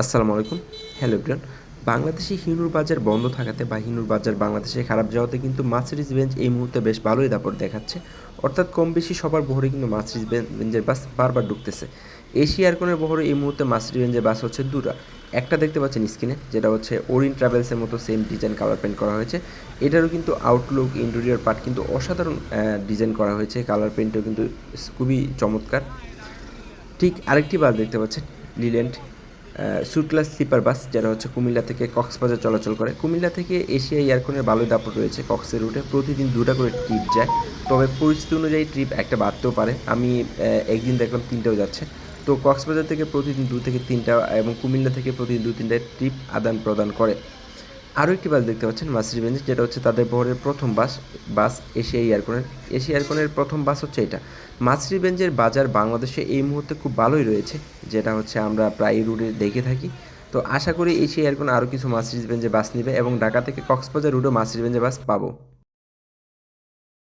আসসালামু আলাইকুম। Hello everyone, বাংলাদেশে হিনুর বাজার বন্ধ থাকাতে বা হিনুর বাজার বাংলাদেশে খারাপ যাওয়াতে কিন্তু মার্সিডিজ বেঞ্চ এই মুহূর্তে বেশ ভালোই দাপট দেখাচ্ছে। অর্থাৎ কম বেশি সবার বহরে কিন্তু মার্সিডিজ বেঞ্চের বাস বারবার ঢুকতেছে। এশিয়ার এয়ারকনের বহরে এই মুহূর্তে মার্সিডিজ বেঞ্চের বাস হচ্ছে দুটা। একটা দেখতে পাচ্ছেন স্ক্রিনে, যেটা হচ্ছে ওরিন ট্রাভেলসের মতো সেম ডিজাইন কালার পেন্ট করা হয়েছে। এটারও কিন্তু আউটলুক ইন্টেরিয়র পার্ট কিন্তু অসাধারণ ডিজাইন করা হয়েছে। কালার পেন্টও কিন্তু খুবই চমৎকার। ঠিক আরেকটি বাস দেখতে পাচ্ছেন Leyland suite class sleeper bus যারা হচ্ছে কুমিল্লা থেকে কক্সবাজার চলাচল করে। কুমিল্লা থেকে এশিয়া এয়ারকোনের ভালোই দাপট রয়েছে কক্সের রুটে। প্রতিদিন দুটা করে ট্রিপ যায়। তবে পরিস্থিতি অনুযায়ী ট্রিপ একটা বাড়তেও পারে। আমি একদিন দেখলাম তিনটেও যাচ্ছে। তো কক্সবাজার থেকে প্রতিদিন দু থেকে তিনটা এবং কুমিল্লা থেকে প্রতিদিন দু তিনটা ট্রিপ আদান প্রদান করে। আরও একটি বাস দেখতে পাচ্ছেন, মাসির বেঞ্জ যেটা হচ্ছে তাদের বহরের প্রথম বাস বাস এশিয়া এয়ারকনের এশিয়া এয়ারকনের প্রথম বাস হচ্ছে এটা। মাসরি বেঞ্জের বাজার বাংলাদেশে এই মুহূর্তে খুব ভালোই রয়েছে, যেটা হচ্ছে আমরা প্রায় রুটে দেখে থাকি। তো আশা করি এশিয়া এয়ারকোন আরও কিছু মাসরিজ বেঞ্চে বাস নেবে এবং ঢাকা থেকে কক্সবাজার রুটও মাসরিজ বেঞ্জে বাস পাবো।